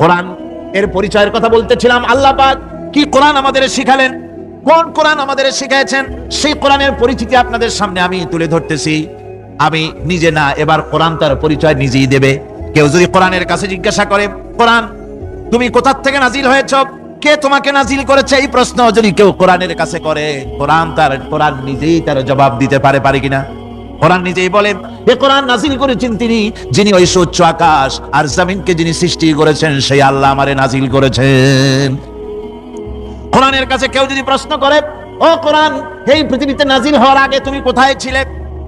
কোরআন এর পরিচয়ের কথা বলতেছিলাম, আল্লাহ কি কোরআন আমাদের শিখালেন? কোন কোরআন আমাদের শিখাইছেন? সেই কোরআনের পরিচিতি আপনাদের সামনে আমি তুলে ধরতেছি। আমি নিজে না, এবার কোরআন তার পরিচয় নিজেই দেবে। কেউ যদি কোরআনের কাছে জিজ্ঞাসা করে, কোরআন, তুমি কোথার থেকে নাজিল হয়েছ? কে তোমাকে নাজিল করেছে? এই প্রশ্ন যদি কেউ কোরআনের কাছে করে, কোরআন তার, কোরআন নিজেই তার জবাব দিতে পারে পারে কিনা? কোরআন নিজেই বলেন এ কোরআন নাজিল করেছেন তিনি, যিনি ওই উচ্চ আকাশ আর জমিনকে যিনি সৃষ্টি করেছেন, সেই আল্লাহ আমারে নাজিল করেছেন। কোরআনের কাছে কেউ যদি প্রশ্ন করে, ও কোরআন, এই পৃথিবীতে নাজিল হওয়ার আগে তুমি কোথায় ছিলে?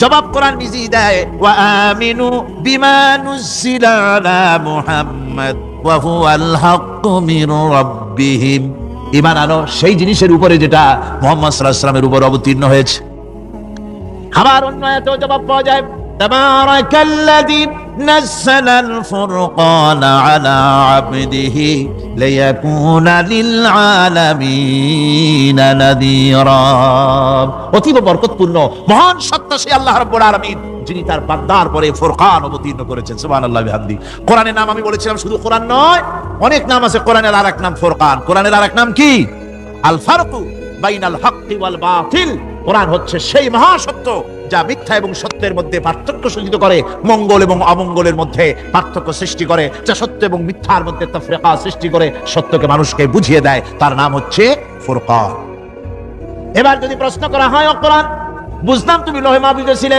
জবাব কোরআন নিজেই দেয়, ওয়া আমিনু বিমা নুজিলা আলা মুহাম্মদ, ওয়া হুয়াল হাক্কু মির রাব্বিহিম। ঈমান আনো, সেই জিনিসের উপরে যেটা মুহাম্মদ সাল্লাল্লাহু আলাইহি ওয়াসাল্লামের উপর অবতীর্ণ হয়েছে। আবার অন্য এত জবাব পাওয়া যায়। تبارك الذي نزل الفرقان على عبده ليكون للعالمين نذيرا অতীব বরকতপূর্ণ মহান সত্তা সে আল্লাহ রাব্বুল আলামিন যিনি তার বান্দার পরে ফুরকান অবতীর্ণ করেছেন সুবহানাল্লাহি বিহামদি কোরআনের নাম আমি বলেছিলাম শুধু কোরআন নয় অনেক নাম আছে কোরআনের আরেক নাম ফুরকান কোরআনের আরেক নাম কি আল ফারকু বাইনাল হাক্কি ওয়াল বাতিল কোরআন হচ্ছে সেই মহাসত্য যা মিথ্যা এবং সত্যের মধ্যে পার্থক্য সূচিত করে, মঙ্গল এবং অমঙ্গলের মধ্যে পার্থক্য সৃষ্টি করে, যা সত্য এবং মিথ্যার মধ্যে তফরেকা সৃষ্টি করে, সত্যকে মানুষকে বুঝিয়ে দেয়, তার নাম হচ্ছে ফুরকান। এবার যদি প্রশ্ন করা হয় অকরান বুঝলাম তুমি লোহে মাহফুজে ছিলে।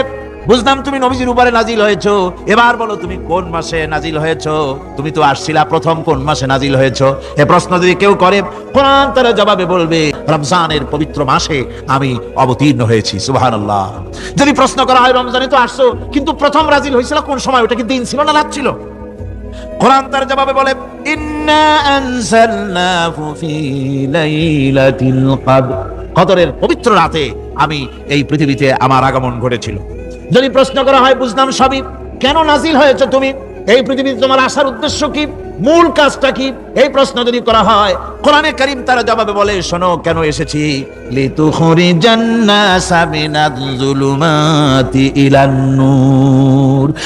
বুঝলাম তুমি নবীজির উপরে নাজিল হয়েছো। এবার বলো তুমি কোন মাসে নাজিল হয়েছো? তুমি তো আসছিলা প্রথম কোন মাসে নাজিল হয়েছো? এ প্রশ্ন যদি কেউ করে, কোরআন তারা জবাবে বলবে, রমজানের পবিত্র মাসে আমি অবতীর্ণ হয়েছি, সুবহানাল্লাহ। যদি প্রশ্ন করা হয়, রমজানে তো আসছো, কিন্তু প্রথম নাজিল হয়েছিল কোন সময়? ওটা কি দিন ছিল না রাত ছিল? কোরআন তার জবাবে বলে, ইন্না কদরের পবিত্র রাতে আমি এই পৃথিবীতে আমার আগমন ঘটেছিল। যদি প্রশ্ন করা হয়, বুঝলাম সবই। কেন নাজিল হয়েছে তুমি? এই পৃথিবীতে তোমার আসার উদ্দেশ্য কি? মূল কাজটা কি? এই প্রশ্ন যদি করা হয়, কোরআনে কারিম তারা জবাবে বলে, শোনো, কেন এসেছি?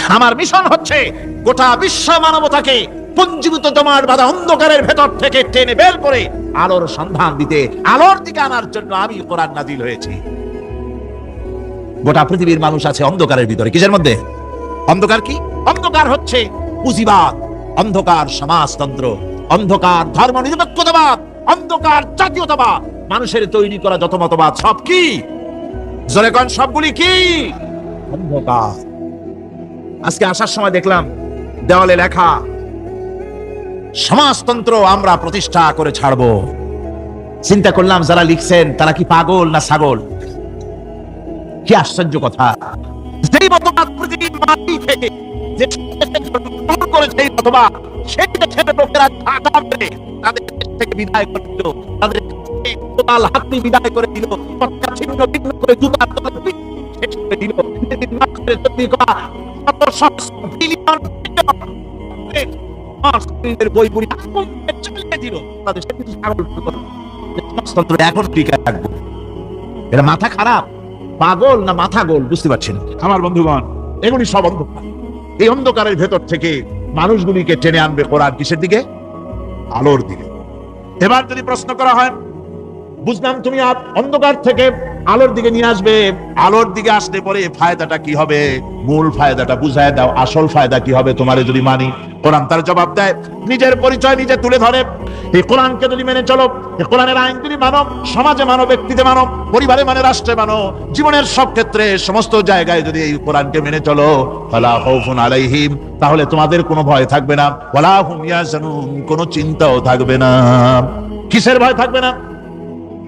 আমার মিশন হচ্ছে গোটা বিশ্ব মানবতাকে পুঞ্জীভূত তোমার বাধা অন্ধকারের ভেতর থেকে টেনে বের করে আলোর সন্ধান দিতে, আলোর দিকে আনার জন্য আমি কোরআন নাজিল হয়েছি। গোটা পৃথিবীর মানুষ আছে অন্ধকারের ভিতরে। কিসের মধ্যে? অন্ধকার কি? অন্ধকার হচ্ছে পুঁজিবাদ, অন্ধকার সমাজতন্ত্র, অন্ধকার ধর্ম নিরপেক্ষতাবাদ অন্ধকার জাতীয়তাবাদ। মানুষের তৈরি করা যত মতবাদ, সব কি? জোরে কন, সবগুলি কি? অন্ধকার। আজকে আসার সময় দেখলাম দেওয়ালে লেখা, সমাজতন্ত্র আমরা প্রতিষ্ঠা করে ছাড়ব। চিন্তা করলাম যারা লিখছেন, তারা কি পাগল না ছাগল? কি আশ্চর্য কথা। যেই মাটি থেকে যে করেছে এই মতবাদ সেই দেশের লোকেরা ঢাকা তাদের থেকে বিদায় তাদের তোতাল হাতি বিদায় করে দিল। ছিন্ন ভিন্ন করে তলা শেষ করে দিল। এটা মাথা খারাপ। পাগল না মাথা গোল বুঝতে পারছেন? আমার বন্ধুগণ এগুলি সব অন্ধকার। এই অন্ধকারের ভেতর থেকে মানুষগুলিকে টেনে আনবে কোরআন কিসের দিকে? আলোর দিকে। এবার যদি প্রশ্ন করা হয় বুঝলাম তুমি অন্ধকার থেকে আলোর দিকে নিয়ে আসবে। আলোর দিকে আসলে পরে ফায়দাটা কি হবে? মূল ফায়দাটা বুঝায় দাও, আসল ফায়দা কি হবে তোমারে যদি মানি। কোরআন তার জবাব দেয়, নিজের পরিচয় নিজে তুলে ধরে। এই কোরআনকে যদি মেনে চলো এই কোরআনের আইন যদি মানো, সমাজে মানো, ব্যক্তিতে মানো, পরিবারে মানে রাষ্ট্রে মানো, জীবনের সব ক্ষেত্রে সমস্ত জায়গায় যদি এই কোরআনকে মেনে চলো, ফালা খাউফুন আলাইহিম, তাহলে তোমাদের কোনো ভয় থাকবে না। ওয়ালা হুম কোনো চিন্তাও থাকবে না। কিসের ভয় থাকবে না?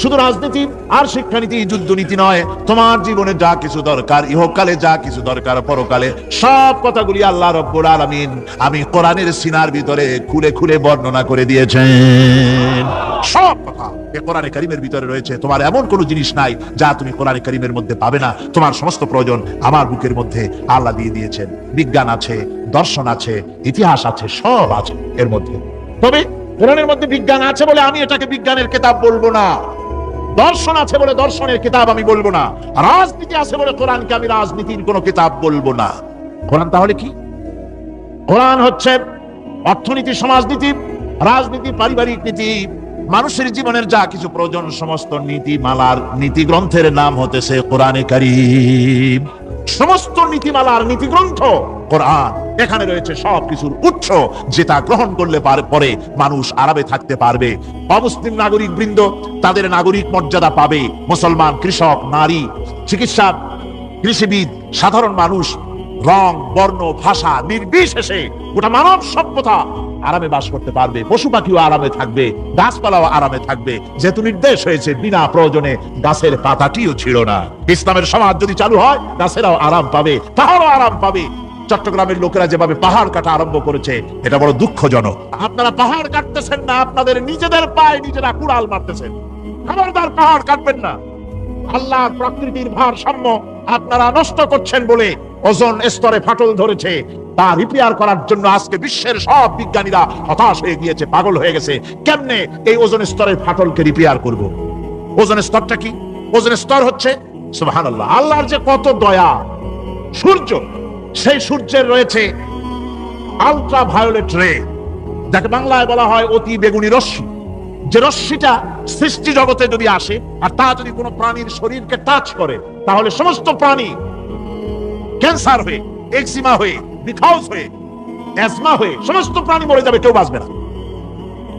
শুধু রাজনীতি আর শিক্ষানীতি, যুদ্ধনীতি নয়। তোমার জীবনে যা কিছু দরকার, ইহকালে যা কিছু দরকার, পরকালে সব কথাগুলি আল্লাহ রব্বুল আলামিন আমি কোরআনের সিনার ভিতরে খুলে খুলে বর্ণনা করে দিয়েছেন। সব কথা কোরআনে কারিমের ভিতরে রয়েছে। তোমার এমন কোনো জিনিস নাই যা তুমি কোরআনে কারিমের মধ্যে পাবে না। তোমার সমস্ত প্রয়োজন আমার বুকের মধ্যে আল্লাহ দিয়ে দিয়েছেন। বিজ্ঞান আছে, দর্শন আছে, ইতিহাস আছে, সব আছে এর মধ্যে। তবে কোরআনের মধ্যে বিজ্ঞান আছে বলে আমি এটাকে বিজ্ঞানের কেতাব বলব না। দর্শন আছে বলে দর্শনের কিতাব আমি বলব না। রাজনীতি আছে বলে কোরআনকে আমি রাজনীতির কোনো কিতাব বলব না। কোরআন তাহলে কি? কোরআন হচ্ছে অর্থনীতি, সমাজনীতি, রাজনীতি, পারিবারিক নীতি, মানুষের জীবনের যা কিছু প্রয়োজন, সমস্ত নীতি মালার নীতি গ্রন্থের নাম হতেছে কোরআনে কারিম। সমস্ত নীতিমালার নীতি গ্রন্থ কোরআন। এখানে রয়েছে সব কিছুর উৎস যেটা গ্রহণ করলে পার- পরে মানুষ আরামে থাকতে পারবে। অমুসলিম নাগরিক বৃন্দ তাদের নাগরিক মর্যাদা পাবে। মুসলমান, কৃষক, নারী চিকিৎসা কৃষিবিদ, সাধারণ মানুষ, রং, বর্ণ, ভাষা, নির্বিশেষে গোটা মানব সভ্যতা আরামে বাস করতে পারবে। পশু পাখিও আরামে থাকবে, গাছপালাও আরামে থাকবে। যেহেতু নির্দেশ হয়েছে, বিনা প্রয়োজনে গাছের পাতাটিও ছিল না। ইসলামের সমাজ যদি চালু হয়, গাছেরাও আরাম পাবে, পাহাড়ও আরাম পাবে। চট্টগ্রামের লোকেরা যেভাবে পাহাড় কাটা আরম্ভ করেছে, এটা বড় দুঃখজনক। আপনারা পাহাড় কাটতেছেন না, আপনাদের নিজেদের পায়ে নিজেরা কুড়াল মারতেছেন। খবরদার পাহাড় কাটবেন না। আল্লাহ প্রকৃতির ভারসাম্য আপনারা নষ্ট করছেন বলে ওজন স্তরে ফাটল ধরেছে। তা রিপেয়ার করার জন্য আজকে বিশ্বের সব বিজ্ঞানীরা হতাশ হয়ে গিয়েছে, পাগল হয়ে গেছে। কেমনে এই ওজন স্তরের ফাটলকে রিপেয়ার করব? ওজন স্তরটা কি? ওজন স্তর হচ্ছে, সুবহানাল্লাহ, আল্লাহর যে কত দয়া, সূর্য, সেই সূর্যের রয়েছে আলট্রা ভায়োলেট রে যাকে বাংলায় বলা হয় অতি বেগুনি রশ্মি। যে রশ্মিটা সৃষ্টি জগতে যদি আসে, আর তা যদি কোনো প্রাণীর শরীরকে টাচ করে, তাহলে সমস্ত প্রাণী ক্যান্সার হয়ে এক্সিমা হয়ে বিখাউস হয়ে অ্যাজমা হয়ে, সমস্ত প্রাণী মরে যাবে, কেউ বাঁচবে না।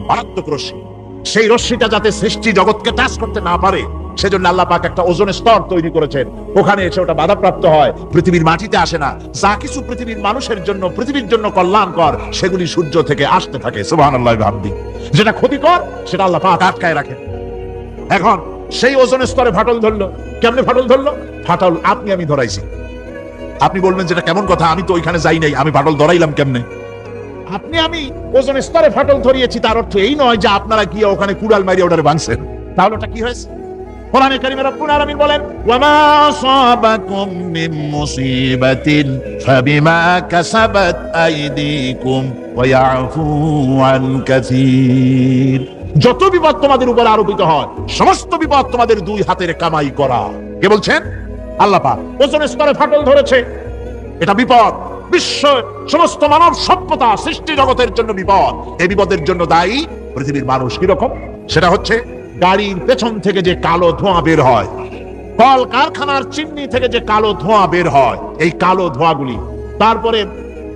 মারাত্মক রশ্মি। সেই রশ্মিটা যাতে সৃষ্টি জগৎকে টাচ করতে না পারে সেজন্য আল্লাহ পাক একটা ওজন স্তর তৈরি করেছেন। ওখানে এসে ওটা বাধাপ্রাপ্ত হয়। পৃথিবীর মাটিতে আসে না। যা কিছু পৃথিবীর মানুষের জন্য, পৃথিবীর জন্য কল্যাণকর, সেগুলি সূর্য থেকে আসতে থাকে। সুবহানাল্লাহ ভাবদি যেটা ক্ষতিকর, সেটা আল্লাহ পাক আটকায় রাখেন। এখন সেই ওজন স্তরে ফাটল ধরলো। কেমনে ফাটল ধরলো? ফাটল আপনি, আমি ধরাইছি। আপনি বলবেন যেটা কেমন কথা, আমি তো ওইখানে যাই নাই। আমি ফাটল ধরাইলাম কেমনে? আপনি, আমি ওজন স্তরে ফাটল ধরিয়েছি, তার অর্থ এই নয় যে আপনারা গিয়ে ওখানে কুড়াল মারিয়ে ওটারে ভাঙছেন। তাহলে ওটা কি হয়েছে? কোরআনে কারিমে রব্বুল আলামিন বলেন, ওয়ামা আসাবাকুম মিন মুসিবাতিন, ফাবিমা কাসাবাত আইদিকুম ওয়া ইয়াফু আন কাসীর। যত বিপদ তোমাদের উপর আরোপিত হয়, সমস্ত বিপদ তোমাদের দুই হাতের কামাই করা। কে বলছেন? আল্লাহ পাক ওজন স্তরে ফাটল ধরেছে। এটা বিপদ। বিশ্ব সমস্ত মানব সভ্যতা সৃষ্টি জগতের জন্য বিপদ। এই বিপদের জন্য দায়ী পৃথিবীর মানুষ কীরকম? সেটা হচ্ছে গাড়ির পেছন থেকে যে কালো ধোঁয়া বের হয় কল কারখানার চিমনি থেকে যে কালো ধোঁয়া বের হয়, এই কালো ধোঁয়াগুলি, তারপরে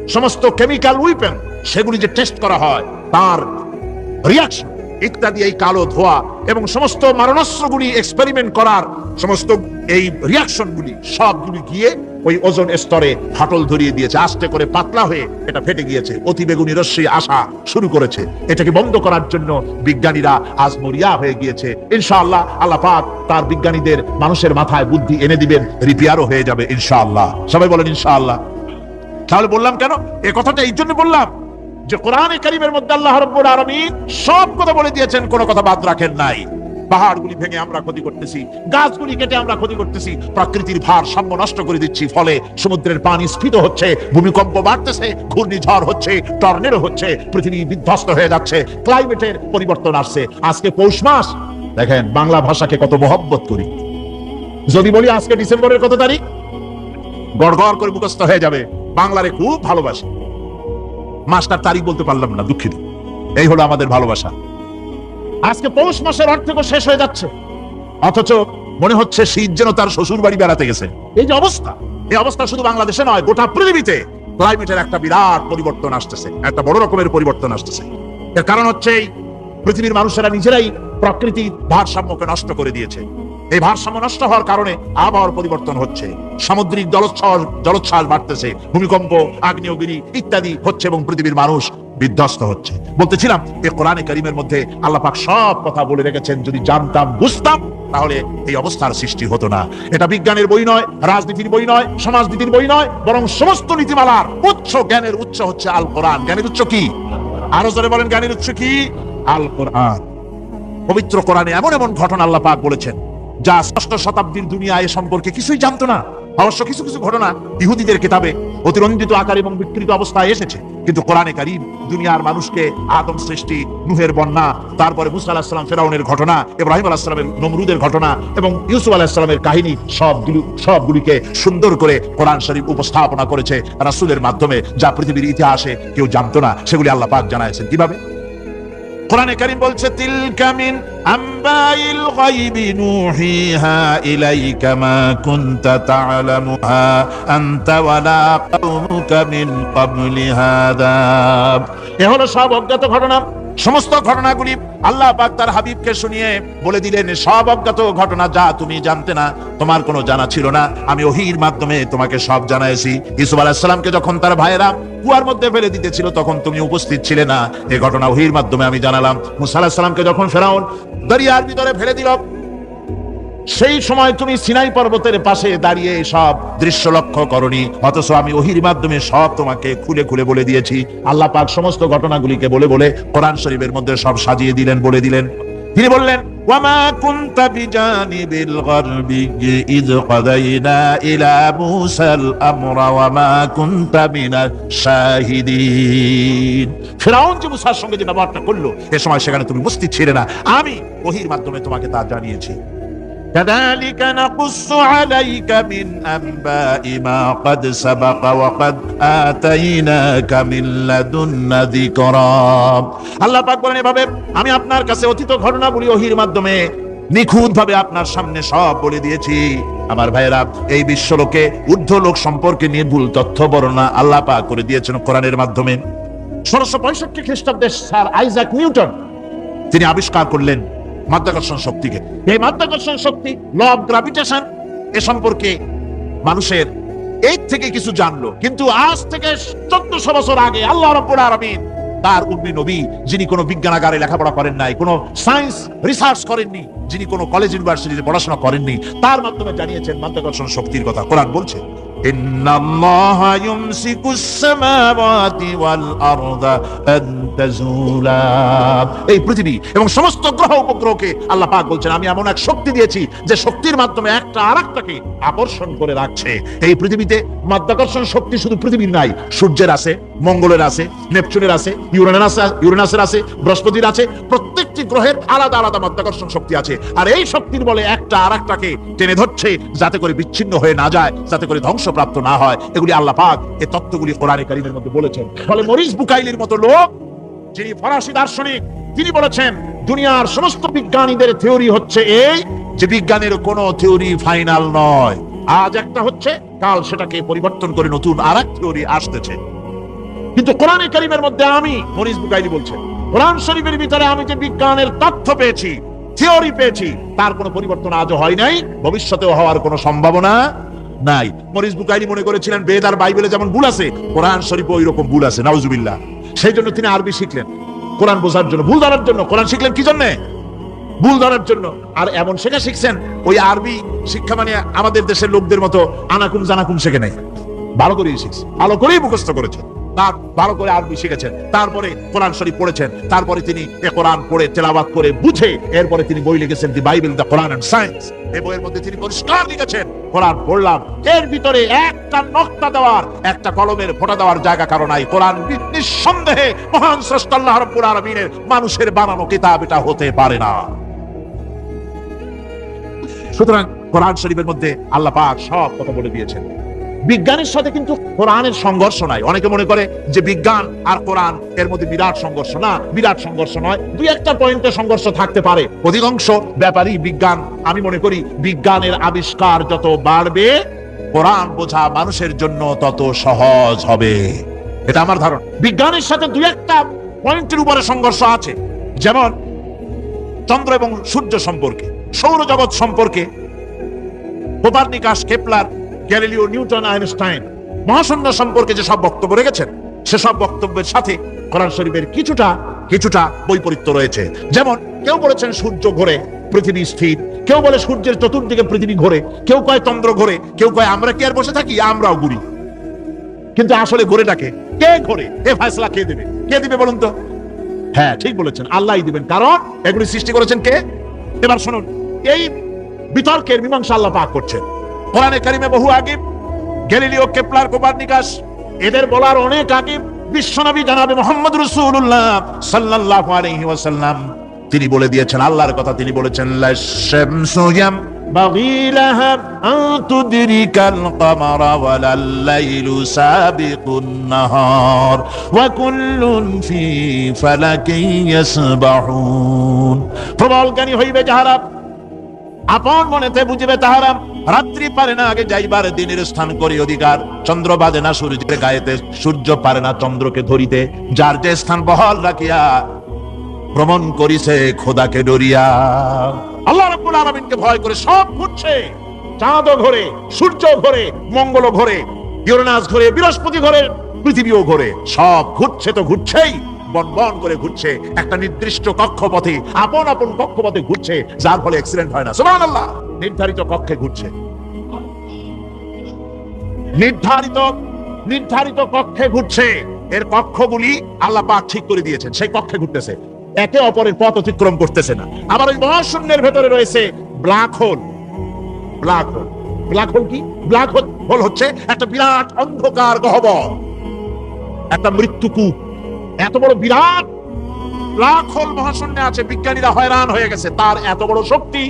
সমস্ত কেমিক্যাল উইপেন সেগুলি যে টেস্ট করা হয়, তার রিয়াকশন ইত্যাদি এই কালো ধোয়া এবং সমস্ত মারণাস্ত্রগুলি এক্সপেরিমেন্ট করার সমস্ত এই রিয়াকশনগুলি সবগুলি গিয়ে ওই ওজন স্তরে ফাটল ধরিয়ে দিয়েছে, আস্তে করে পাতলা হয়ে এটা ফেটে গিয়েছে। অতি বেগুনি রশ্মি আসা শুরু করেছে। এটাকে বন্ধ করার জন্য বিজ্ঞানীরা আজ মরিয়া হয়ে গিয়েছে। ইনশাআল্লাহ, আল্লাহ পাক তার বিজ্ঞানীদের মানুষের মাথায় বুদ্ধি এনে দিবেন, রিপেয়ারও হয়ে যাবে ইনশাআল্লাহ। সবাই বলেন ইনশাআল্লাহ। তাহলে বললাম কেন? এ কথাটা এই জন্য বললাম যে, কোরআনে কারিমের মধ্যে আল্লাহ রব্বুল আলামিন সব কথা বলে দিয়েছেন, কোনো কথা বাদ রাখেন নাই। পাহাড়গুলি ভেঙে আমরা ক্ষতি করতেছি, গাছগুলি কেটে আমরা ক্ষতি করতেছি, প্রকৃতির ভারসাম্য নষ্ট করে দিচ্ছি, ফলে সমুদ্রের পানি স্ফীত হচ্ছে, ভূমিকম্প বাড়তেছে, ঘূর্ণিঝড় হচ্ছে, টর্নেডো হচ্ছে, পৃথিবী বিধ্বস্ত হয়ে যাচ্ছে, ক্লাইমেটের পরিবর্তন আসছে। আজকে পৌষ মাস, দেখেন বাংলা ভাষাকে কত মহব্বত করি। যদি বলি আজকে ডিসেম্বরের কত তারিখ? গড় গড় করে মুখস্থ হয়ে যাবে, বাংলারে খুব ভালোবাসি। মাসটার তারিখ বলতে পারলাম না, দুঃখিত। এই হলো আমাদের ভালোবাসা। আজকে পৌষ মাসের অর্থ শেষ হয়ে যাচ্ছে। অথচ মনে হচ্ছে শীত যেন তার শ্বশুর বাড়ি বেড়াতে গেছে। এই যে অবস্থা, এই অবস্থা শুধু বাংলাদেশে নয়, গোটা পৃথিবীতে ক্লাইমেটের একটা বিরাট পরিবর্তন আসতেছে, একটা বড় রকমের পরিবর্তন আসতেছে। এর কারণ হচ্ছে পৃথিবীর মানুষেরা নিজেরাই প্রকৃতির ভারসাম্যকে নষ্ট করে দিয়েছে। এই ভারসাম্য নষ্ট হওয়ার কারণে আবহাওয়ার পরিবর্তন হচ্ছে। সামুদ্রিক জলোচ্ছ্বাস জলোচ্ছ্বাস বাড়তেছে, ভূমিকম্প, আগ্নেয়গিরি ইত্যাদি হচ্ছে এবং পৃথিবীর মানুষ বিধ্বস্ত হচ্ছে। বলতেছিলাম, এই কোরআনে করিমের মধ্যে আল্লাহ পাক সব কথা বলে রেখেছেন, যদি জানতাম, বুঝতাম, তাহলে এই অবস্থার সৃষ্টি হতো না। এটা বিজ্ঞানের বই নয়, রাজনীতির বই নয়, সমাজনীতির বই নয়, বরং সমস্ত নীতিমালার উচ্চ জ্ঞানের উচ্চ হচ্ছে আল কোরআন জ্ঞানের উচ্চ কি? আরও জোরে বলেন, জ্ঞানের উচ্চ কি? আল কোরআন পবিত্র কোরআনে এমন এমন ঘটনা আল্লাহ পাক বলেছেন। যা ষষ্ঠ শতাব্দীর দুনিয়া এ সম্পর্কে কিছুই জানতো না। অবশ্য কিছু কিছু ঘটনা ইহুদিদের কিতাবে অতিরঞ্জিত আকার এবং বিকৃত অবস্থায় এসেছে। কিন্তু কোরআনে কারিম দুনিয়ার মানুষকে আদম সৃষ্টি, নুহের বন্যা, তারপরে মুসা আলাহিসাম ফেরাউনের ঘটনা, ইব্রাহিম আলাহিসামের নমরুদের ঘটনা এবং ইউসুফ আলাহিসামের কাহিনী সবগুলো সবগুলিকে সুন্দর করে কোরআন শরীফ উপস্থাপনা করেছে রাসূলের মাধ্যমে, যা পৃথিবীর ইতিহাসে কেউ জানতো না। সেগুলি আল্লাহ পাক জানাইছেন। কীভাবে? কোরআনে কারিম বলছে তিলকামিন আম্বাইল গায়বি নুহিহা ইলাইকা মা কুনতা তা'লামুহা আনতা ওয়ালা কাওমুকা মিন ক্বাবলি হাদা এ হলো সব অজ্ঞাত ঘটনা। সমস্ত ঘটনাগুলি আল্লাহ পাক তার হাবিবকে শুনিয়ে বলে দিলেন, সব অজ্ঞাত ঘটনা যা তুমি জানতে না, তোমার কোনো জানা ছিল না। আমি ওহির মাধ্যমে তোমাকে সব জানাইছি। ইসুফ আলাহিসাল্লামকে যখন তার ভাইয়েরা কুয়ার মধ্যে ফেলে দিতেছিল, তখন তুমি উপস্থিত ছিলে না। এ ঘটনা ওহির মাধ্যমে আমি জানালাম। মুসা আলাহিসাল্লামকে যখন ফেরাউন দরিয়ার ভিতরে ফেলে দিল সেই সময় তুমি সিনাই পর্বতের পাশে দাঁড়িয়ে সব দৃশ্য লক্ষ্য করনি। অথচ আমি ওহির মাধ্যমে সব তোমাকে খুলে খুলে বলে দিয়েছি। আল্লাহ পাক সমস্ত ঘটনাগুলিকে বলে বলে কোরআন শরীফের মধ্যে সব সাজিয়ে দিলেন, বলে দিলেন। তিনি বললেন, ওয়ামা কুনতা বিজানিবিল গারবি ইয কাদাইনা ইলা মুসাল আমরা ওয়ামা কুনতা মিনাশ শাহিদিন। ফিরআউন যে মুসার সঙ্গে যে ব্যবহারটা করল, এ সময় সেখানে তুমি উপস্থিত ছিলে না। আমি ওহির মাধ্যমে তোমাকে তা জানিয়েছি। كذلك نقص عليك من أنباء ما قد سبق وقد آتيناك من لدنا ذكرا আল্লাহ পাক বলেন এভাবে আমি আপনার কাছে অতীত ঘটনাগুলি ওহির মাধ্যমে নিখুঁত ভাবে আপনার সামনে সব বলে দিয়েছি আমার ভাইয়েরা এই বিশ্বলোকে ঊর্ধ্ব লোক সম্পর্কে নিয়ে ভুল তথ্য বর্ণনা আল্লাহ পাক করে দিয়েছেন কোরআনের মাধ্যমে ষোলোশো পঁয়ষট্টি খ্রিস্টাব্দে স্যার আইজাক নিউটন তিনি আবিষ্কার করলেন মাধ্যাকর্ষণ শক্তিকে। এই মাধ্যাকর্ষণ শক্তি ল অফ গ্রাভিটেশন এ সম্পর্কে মানুষের এই থেকে কিছু জানলো। কিন্তু আজ থেকে চোদ্দশো বছর আগে আল্লাহ রব্বুল আলামিন তার উম্মি নবী, যিনি কোনো বিজ্ঞানাগারে লেখাপড়া করেন নাই, কোনো সায়েন্স রিসার্চ করেননি, যিনি কোনো কলেজ ইউনিভার্সিটিতে পড়াশোনা করেননি, তার মাধ্যমে জানিয়েছেন মাধ্যাকর্ষণ শক্তির কথা। কোরআন বলছে إن الله يمسك السماوات والأرض أن تزولا এই পৃথিবী এবং সমস্ত গ্রহ উপগ্রহকে আল্লাহ পাক বলছেন আমি এমন এক শক্তি দিয়েছি যে শক্তির মাধ্যমে একটা আরেকটাকে আকর্ষণ করে রাখছে এই পৃথিবীতে মাধ্যাকর্ষণ শক্তি শুধু পৃথিবীর নাই সূর্যের আছে মঙ্গলের আছে নেপচুনের আছে ইউরেনাস ইউরেনাসের আছে বৃহস্পতির আছে প্রত্যেকটি গ্রহের আলাদা আলাদা মাধ্যাকর্ষণ শক্তি আছে আর এই শক্তির বলে একটা আরেকটাকে টেনে ধরছে যাতে করে বিচ্ছিন্ন হয়ে না যায় যাতে করে ধ্বংসপ্রাপ্ত না হয়। এগুলি আল্লাহ পাক এই তত্ত্বগুলি কোরআনে কারিমের মধ্যে বলেছেন। ফলে মরিস বুকাইলির মতো লোক, যিনি ফরাসি দার্শনিক, তিনি বলেছেন, দুনিয়ার সমস্ত বিজ্ঞানীদের থিওরি হচ্ছে এই যে বিজ্ঞানের কোনো থিওরি ফাইনাল নয়। আজ একটা হচ্ছে, কাল সেটাকে পরিবর্তন করে নতুন আর এক থিওরি আসতেছে। কিন্তু কোরআনে কারিমের মধ্যে আমি, মরিস বুকাইলি বলছেন, কোরআন শরীফের ভিতরে আমি যে বিজ্ঞানের তথ্য পেয়েছি, থিওরি পেয়েছি, তার কোনো পরিবর্তন আজও হয় নাই, ভবিষ্যতেও হওয়ার কোনো সম্ভাবনা নাই। মরিস বুকাইলি মনে করেছিলেন, বেদ আর বাইবেলে যেমন ভুল আছে, কোরআন শরীফে ওই রকম ভুল আছে, নাউজুবিল্লাহ। সেই জন্য তিনি আরবি শিখলেন। কোরআন বোঝার জন্য, ভুল ধরার জন্য। কোরআন শিখলেন কি জন্য? ভুল ধরার জন্য। আর এমন শেখা শিখছেন, ওই আরবি শিক্ষা মানে আমাদের দেশের লোকদের মতো আনাকুম জানাকুম শেখে নাই। ভালো করেই শিখছে, ভালো করেই মুখস্থ করেছে তার, ভালো করে আরবি শিখেছেন। তারপরে কোরআন শরীফ পড়েছেন। তারপরে তিনি এ কোরআন পড়ে, তেলাওয়াত করে বুঝে, এরপরে তিনি বই লিখেছেন the Bible the Quran and science. এই বইয়ের মধ্যে তিনি পরিষ্কার লিখেছেন। কোরআন পড়লাম। এর ভিতরে একটা নকটা দেওয়ার, একটা কলমের ফোটা দেওয়ার জায়গা কারণ নাই। কোরআন নিঃসন্দেহে মহান স্রষ্টা আল্লাহ মানুষের বানানো কিতাব, এটা হতে পারে না। সুতরাং কোরআন শরীফের মধ্যে আল্লাহ পাক সব কথা বলে দিয়েছেন। বিজ্ঞানের সাথে কিন্তু কোরআনের সংঘর্ষ নাই। অনেকে মনে করে যে বিজ্ঞান আর কোরআন এর মধ্যে বিরাট সংঘর্ষ। না, বিরাট সংঘর্ষ নয়। দুই একটা পয়েন্টে সংঘর্ষ থাকতে পারে। অধিকাংশ ব্যাপারই বিজ্ঞান। আমি মনে করি বিজ্ঞানের আবিষ্কার যত বাড়বে, কোরআন বোঝা মানুষের জন্য তত সহজ হবে। এটা আমার ধারণা। বিজ্ঞানের সাথে দুই একটা পয়েন্টের উপরে সংঘর্ষ আছে। যেমন চন্দ্র এবং সূর্য সম্পর্কে, সৌরজগৎ সম্পর্কে, Copernicus, Kepler Galileo, Newton, Einstein মহাশূন্য সম্পর্কে যে সব বক্তব্য রেখেছেন সেসব বক্তব্যের সাথে কোরআন শরীফের কিছুটা কিছুটা বৈপরীত্য রয়েছে। যেমন, কেউ বলেছেন সূর্য ঘোরে, পৃথিবী স্থির। কেউ বলে সূর্যের চতুর্দিকে পৃথিবী ঘোরে। কেউ কয় চন্দ্র ঘোরে। কেউ কয়, আমরা কি আর বসে থাকি? আমরাও ঘুরি। কিন্তু আসলে ঘোরেটাকে কে ঘোরে? এ ফয়সলা কে দেবে? কে দিবে বলুন তো? হ্যাঁ ঠিক বলেছেন। আল্লাহই দিবেন। কারণ এগুলি সৃষ্টি করেছেন কে? এবার শুনুন, এই বিতর্কের মীমাংসা আল্লাহ পাক করছেন। কোরআনে কারিমে বহু আগিব গ্যালিলিও কেপলার কোপারনিকাস এদের বলার অনেক আগিব বিশ্বনবী জানাবে মোহাম্মদ রসুল্লাহ সাল্লাহ আলহি ওয়াসাল্লাম। তিনি বলে দিয়েছেন, আল্লাহর কথা তিনি বলেছেন লাশামসুয়াম বাগিলাহা আন তুদরিকাল কমারা ওয়ালাল লাইলু সাবিকুন নাহার ওয়া কুল্লুন ফি ফালাকিন ইয়াসবাহুন। প্রবল জ্ঞানী হইবে যাহারা, আপন মনেতে বুঝিবে তাহারা রাত্রি পারে না, আগে যাইবার দিনের স্থান করি অধিকার। চন্দ্র বাজে না সূর্যের গায়েতে, সূর্য পারে না চন্দ্রকে ধরিতে। যার যে স্থান বহাল রাখিয়া, ভ্রমণ করিছে খোদাকে ডরিয়া। আল্লাহ রাব্বুল আলামিনকে ভয় করে সব ঘুরছে। চাঁদও ঘোরে, সূর্য ঘোরে, মঙ্গল ঘোরে, ইউরেনাস ঘোরে, বৃহস্পতি ঘোরে, পৃথিবীও ঘোরে। সব ঘুরছে তো ঘুরছেই। বন বন করে ঘুরছে। একটা নির্দিষ্ট কক্ষপথে, আপন আপন কক্ষপথে ঘুরছে, যার ফলে অ্যাক্সিডেন্ট হয় না। সুবহানাল্লাহ! নির্ধারিত কক্ষে ঘুরছে। নির্ধারিত নির্ধারিত কক্ষে ঘুরছে। এর কক্ষগুলি আল্লাহ পাক ঠিক করে দিয়েছেন। সেই কক্ষে ঘুরতেছে। একে অপরের পথ অতিক্রম করতেছে না। আবার ওই মহাশূন্যের ভেতরে রয়েছে black hole. Black hole. Black hole কি? ব্ল্যাক হোল হচ্ছে একটা বিরাট অন্ধকার গহ্বর। একটা মৃত্যুকূপ। এত বড় বিরাট ব্ল্যাক মহাশূন্য মহাশূন্যে আছে, বিজ্ঞানীরা হয়রান হয়ে গেছে। তার এত বড় শক্তি,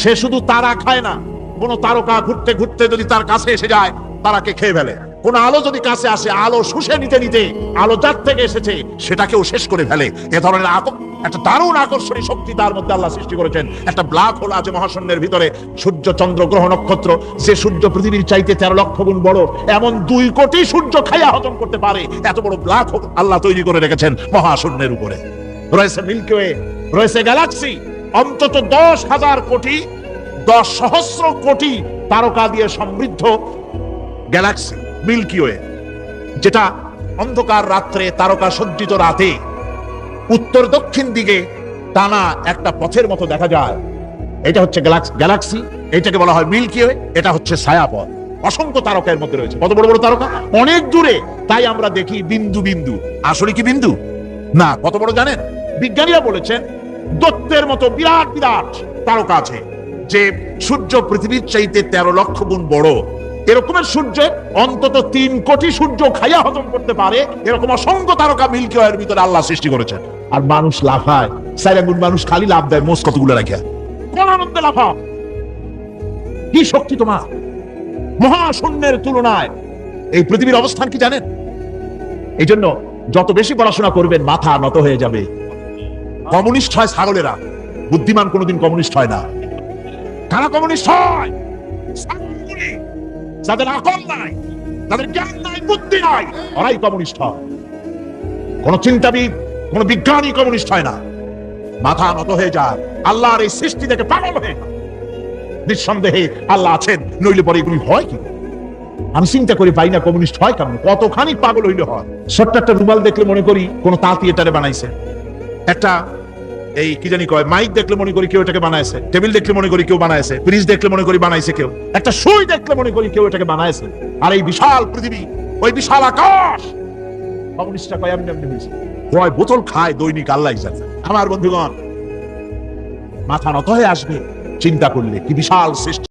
সে শুধু তারা খায় না, কোন তারকা ঘুরতে ঘুরতে যদি তার কাছে এসে যায়, তারাকে খেয়ে ফেলে। কোন আলো যদি কাছে আসে, আলো শুষে নিতে নিতে, আলো যার থেকে এসেছে, সেটাকেও শেষ করে ফেলে। এ ধরনের একটা দারুণ আকর্ষণী শক্তি তার মধ্যে আল্লাহ সৃষ্টি করেছেন। একটা ব্ল্যাক হোল আছে মহাশূন্যের ভিতরে, সূর্য চন্দ্র গ্রহ নক্ষত্র। যে সূর্য পৃথিবীর চাইতে তেরো লক্ষ গুণ বড়, এমন দুই কোটি সূর্য খাইয়া হজম করতে পারে। এত বড় ব্ল্যাক হোল আল্লাহ তৈরি করে রেখেছেন মহাশূন্যের উপরে। রয়েছে মিল্কি ওয়ে, রয়েছে গ্যালাক্সি। অন্তত দশ হাজার কোটি, দশ সহস্র কোটি তারকা দিয়ে সমৃদ্ধ গ্যালাক্সি। মিল্কি ওয়ে, যেটা অন্ধকার রাত্রে তারকা সজ্জিত রাতে উত্তর দক্ষিণ দিকে টানা একটা পথের মতো দেখা যায়। এটা হচ্ছে গ্যালাক্সি এটাকে বলা হয় মিল্কি ওয়ে, এটা হচ্ছে ছায়াপথ। অসংখ্য তারকার মধ্যে রয়েছে। কত বড় বড় তারকা? অনেক দূরে। তাই আমরা দেখি বিন্দু বিন্দু। আসলে কি বিন্দু? না, কত বড় জানেন? বিজ্ঞানীরা বলেছেন দত্তের মতো বিরাট বিরাট তারকা আছে, যে সূর্য পৃথিবীর চাইতে তেরো লক্ষ গুণ বড়। এরকমের সূর্য, অন্তত তিন কোটি সূর্য খাইয়া হজম করতে পারে, এরকম অসংখ্য তারকা মিল্কি ওয়ের ভিতরে আল্লাহ সৃষ্টি করেছেন। আর মানুষ লাফায়, সাইরা গুণ মানুষ খালি লাভ দেয় মোষ কতগুলো রাখিয়া। কোন আনন্দে লাফাও কি শক্তি তোমার? মহাশূন্যের তুলনায়। এই পৃথিবীর অবস্থান কি জানেন? এই জন্য যত বেশি পড়াশোনা করবেন, মাথা নত হয়ে যাবে। কমিউনিস্ট হয় ছাগলেরা। বুদ্ধিমান কোনোদিন কমিউনিস্ট হয় না। কারা কমিউনিস্ট হয়? যাদের আকল নাই, যাদের জ্ঞান নাই, বুদ্ধি নাই, ওরাই কমিউনিস্ট হয়। কোন চিন্তাবিদ, কোন বিজ্ঞানী কমিউনিস্ট হয় না। মাথা নত হয়ে যায় আল্লাহর এই সৃষ্টি থেকে পাগল হয়ে নিঃসন্দেহে আল্লাহ আছেন, নইলে পরে এগুলি হয় কি? আমি চিন্তা করি পাই না কমিউনিস্ট হয় কেমন কতখানি পাগল হইলে হয়? ছোট্ট একটা রুমাল দেখলে মনে করি কোন তাঁতি এটারে বানাইছে। একটা এই কি জানি কয় মাইক দেখলে মনে করি কেউ এটাকে বানাইছে টেবিল দেখলে মনে করি কেউ বানাইছে ফ্রিজ দেখলে মনে করি বানাইছে কেউ, একটা সুই দেখলে মনে করি কেউ এটাকে বানাইছে। আর এই বিশাল পৃথিবী, ওই বিশাল আকাশ কমিউনিস্টরা কয় আমি এমনি হয়েছে। কয় বোতল খায় দৈনিক আল্লাহ জানে আমার বন্ধুগণ, মাথা নত হয়ে আসবে, চিন্তা করলে কি বিশাল সৃষ্টি।